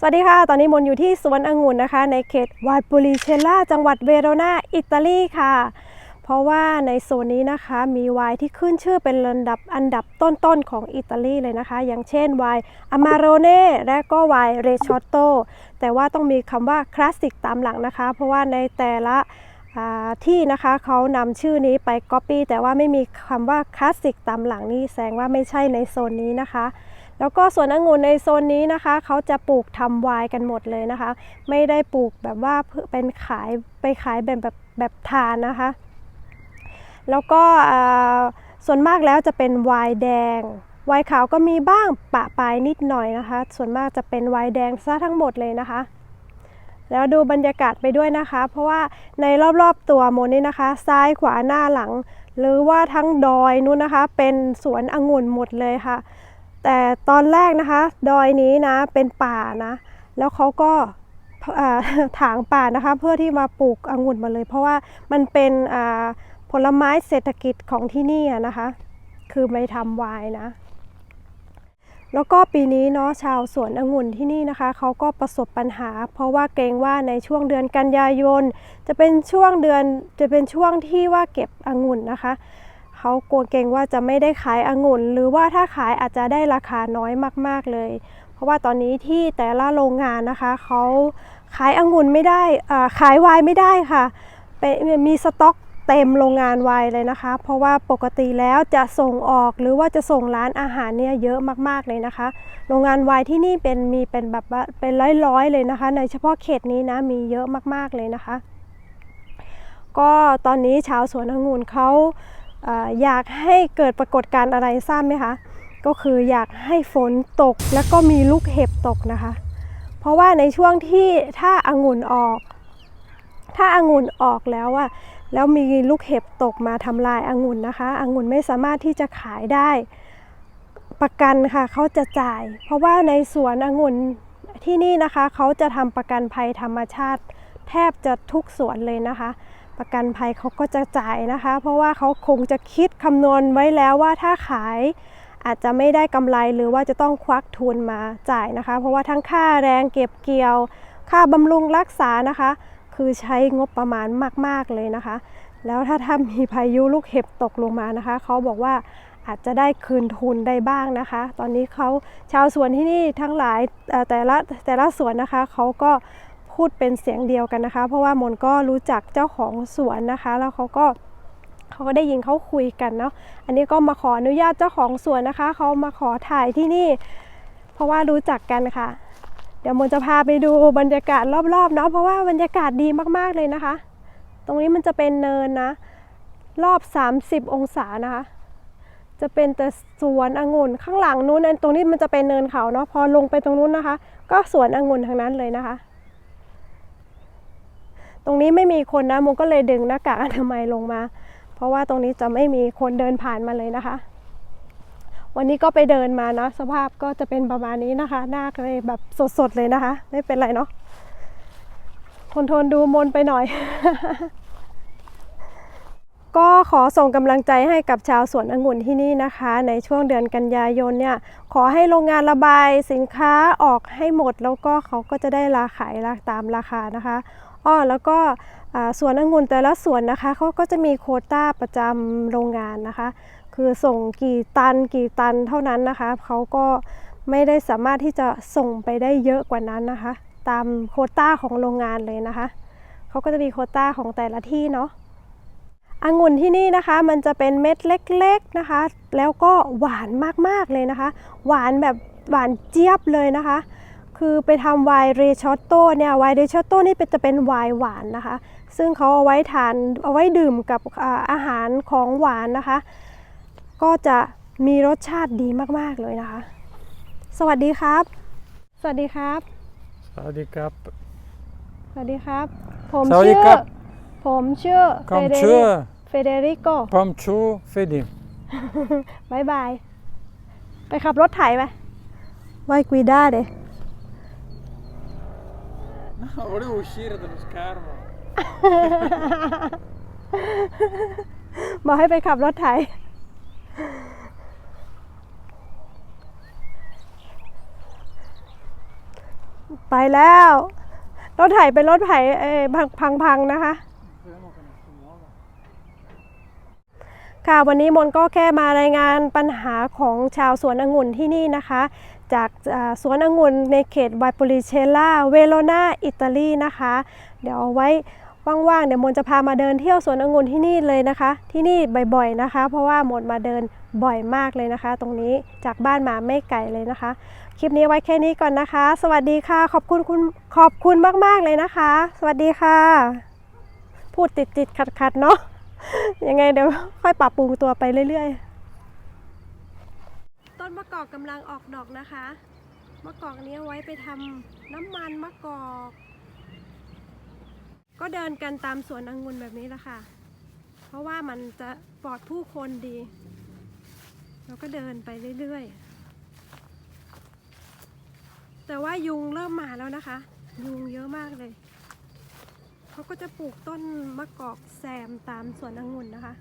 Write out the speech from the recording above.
สวัสดีค่ะ ตอนนี้มนอยู่ที่สวนองุ่นนะคะ ในเขตวาดบุริเชล่า จังหวัดเวโรนาอิตาลีค่ะ เพราะว่าในโซนนี้นะคะมีไวน์ที่ขึ้นชื่อเป็นลำดับอันดับต้นๆของอิตาลีเลยนะคะ อย่างเช่นไวน์อามาโรเน่และก็ไวน์เรชอตโตแต่ว่าต้องมีคำว่าคลาสสิกตามหลังนะคะ เพราะว่าในแต่ละที่นะคะเขานำชื่อนี้ไปก๊อปปี้แต่ว่าไม่มีคำว่าคลาสสิกตามหลังนี่แสดงว่าไม่ใช่ในโซนนี้นะคะ แล้วก็สวนองุ่นในโซนนี้นะคะ เขาจะปลูกทำไวน์กันหมดเลยนะคะ ไม่ได้ปลูกแบบว่าเพื่อเป็นขายไปขายแบบแบบแบบทานนะคะ แล้วก็ส่วนมากแล้วจะเป็นไวน์แดงไวน์ขาวก็มีบ้างปะปลายนิดหน่อยนะคะ ส่วนมากจะเป็นไวน์แดงซะทั้งหมดเลยนะคะ แล้วดูบรรยากาศไปด้วยนะคะ เพราะว่าในรอบๆตัวโมนี่นะคะ ซ้ายขวาหน้าหลัง หรือว่าทั้งดอยนู้นนะคะ เป็นสวนองุ่นหมดเลยค่ะ แต่ตอนแรกนะคะ ดอยนี้นะเป็นป่านะ แล้วเขาก็ถางป่านะคะ เพื่อที่มาปลูกองุ่นมาเลย เพราะว่ามันเป็นผลไม้เศรษฐกิจของที่นี่นะคะ คือไม่ทำไวน์นะ แล้วก็ปีนี้เนาะชาวสวนองุ่นที่นี่นะคะเขาก็ประสบปัญหา เพราะว่าเกรงว่าในช่วงเดือนกันยายน จะเป็นช่วงเดือนจะเป็นช่วงที่ว่าเก็บองุ่นนะคะ เขากลัวเกรงว่าจะไม่ได้ขายองุ่น หรือว่าถ้าขายอาจจะได้ราคาน้อยมาก ๆเลย เพราะว่าตอนนี้ที่แต่ละโรงงานนะคะเขาขายองุ่นไม่ได้ขายไวน์ไม่ได้ค่ะปมีสต็อกเต็มโรงงานไวน์เลยนะคะ เพราะว่าปกติแล้วจะส่งออกหรือว่าจะส่งร้านอาหารเนี่ยเยอะมากๆเลยนะคะ โรงงานไวน์ที่นี่เป็นมีเป็นแบบเป็นร้อยๆเลยนะคะ ในเฉพาะเขตนี้นะมีเยอะมากๆเลยนะคะ ก็ตอนนี้ชาวสวนองุ่นเขา อยากให้เกิดปรากฏการณ์อะไรทราบไหมคะ ก็คืออยากให้ฝนตกแล้วก็มีลูกเห็บตกนะคะ เพราะว่าในช่วงที่ถ้าอางุ่นออก ถ้าอางุ่นออกแล้วอะแล้วมีลูกเห็บตกมาทำลายองุ่นนะคะองุ่นไม่สามารถที่จะขายได้ประกันค่ะเขาจะจ่าย เพราะว่าในสวนองุ่นที่นี่นะคะเขาจะทำประกันภัยธรรมชาติ แทบจะทุกสวนเลยนะคะ ประกันภัยเขาก็จะจ่ายนะคะ เพราะว่าเขาคงจะคิดคำนวณไว้แล้วว่าถ้าขายอาจจะไม่ได้กำไรหรือว่าจะต้องควักทุนมาจ่ายนะคะ เพราะว่าทั้งค่าแรงเก็บเกี่ยว ค่าบำรุงรักษานะคะ คือใช้งบประมาณมาก ๆ เลยนะคะ แล้วถ้าถ้ามีพายุลูกเห็บตกลงมานะคะ เขาบอกว่าอาจจะได้คืนทุนได้บ้างนะคะ ตอนนี้เขาชาวสวนที่นี่ทั้งหลายแต่ละแต่ละสวนนะคะเขาก็ พูดเป็นเสียงเดียวกันนะคะ เพราะว่ามนก็รู้จักเจ้าของสวนนะคะ แล้วเขาก็เขาก็ได้ยินเขาคุยกันเนาะอันนี้ก็มาขออนุญาตเจ้าของสวนนะคะเขามาขอถ่ายที่นี่ เพราะว่ารู้จักกันค่ะ เดี๋ยวมนจะพาไปดูบรรยากาศรอบๆเนาะเพราะว่าบรรยากาศดีมากๆเลยนะคะ ตรงนี้มันจะเป็นเนินนะ รอบ 30 องศานะคะจะเป็นแต่สวนองุ่นข้างหลังนู้นตรงนี้มันจะเป็นเนินเขาเนาะพอลงไปตรงนู้นนะคะ ก็สวนองุ่นทั้งนั้นเลยนะคะ ตรงนี้ไม่มีคนนะมนก็เลยดึงหน้ากากอนามัยลงมา เพราะว่าตรงนี้จะไม่มีคนเดินผ่านมาเลยนะคะ วันนี้ก็ไปเดินมานะสภาพก็จะเป็นประมาณนี้นะคะ หน้าเลยแบบสดๆเลยนะคะ ไม่เป็นไรเนาะทนทนดูมนไปหน่อย ก็ขอส่งกำลังใจให้กับชาวสวนองุ่นที่นี่นะคะ ในช่วงเดือนกันยายนเนี่ย ขอให้โรงงานระบายสินค้าออกให้หมดแล้วก็เขาก็จะได้ราขายราตามราคานะคะ อ้อแล้วก็อ่าสวนองุ่นแต่ละสวนนะคะเขาก็จะมีโคต้าประจำโรงงานนะคะ คือส่งกี่ตันกี่ตันเท่านั้นนะคะเขาก็ไม่ได้สามารถที่จะส่งไปได้เยอะกว่านั้นนะคะ ตามโคต้าของโรงงานเลยนะคะเขาก็จะมีโคต้าของแต่ละที่เนาะองุ่นที่นี่นะคะมันจะเป็นเม็ดเล็กๆนะคะ แล้วก็หวานมากๆเลยนะคะ หวานแบบหวานเจี๊ยบเลยนะคะ คือไปทำไวน์เรชอตโต้เนี่ยไวน์เรชอตโต้นี่เป็นจะเป็นไวน์หวานนะคะ ซึ่งเขาเอาไว้ทานเอาไว้ดื่มกับอ่าอาหารของหวานนะคะ ก็จะมีรสชาติดีมากๆเลยนะคะ สวัสดีครับ สวัสดีครับ สวัสดีครับ สวัสดีครับ ผมสวัสดีชื่อครับผมชื่อคำชื่อเฟเดริโกผมชื่อเฟดิมบายบาย ไปขับรถไถไปไวกวีด้าเด No, volevo uscire dallo schermo. บอกให้ไปขับรถไถตไปแล้ว รถไถเป็นรถไถเอ่อพังพังๆนะคะ ค่ะวันนี้มนก็แค่มารายงานปัญหาของชาวสวนองุ่นที่นี่นะคะ จากสวนองุ่นในเขตวาปริเชล่าเวโรนาอิตาลีนะคะ เดี๋ยวเอาไว้ว่างๆเดี๋ยวมนจะพามาเดินเที่ยวสวนองุ่นที่นี่เลยนะคะ ที่นี่บ่อยๆนะคะ เพราะว่ามนมาเดินบ่อยมากเลยนะคะ ตรงนี้จากบ้านมาไม่ไกลเลยนะคะ คลิปนี้ไว้แค่นี้ก่อนนะคะ สวัสดีค่ะ ขอบคุณคุณขอบคุณมากๆเลยนะคะ สวัสดีค่ะ พูดติดๆขัดๆเนาะ ยังไงเดี๋ยวค่อยปรับปรุงตัวไปเรื่อยๆ ต้นมะกอกกำลังออกดอกนะคะ มะกอกนี้ไว้ไปทำน้ำมันมะกอก ก็เดินกันตามสวนองุ่นแบบนี้แหละค่ะ เพราะว่ามันจะปลอดผู้คนดี แล้วก็เดินไปเรื่อยๆ แต่ว่ายุงเริ่มมาแล้วนะคะ ยุงเยอะมากเลย เขาก็จะปลูกต้นมะกอกแซมตามสวนองุ่นนะคะ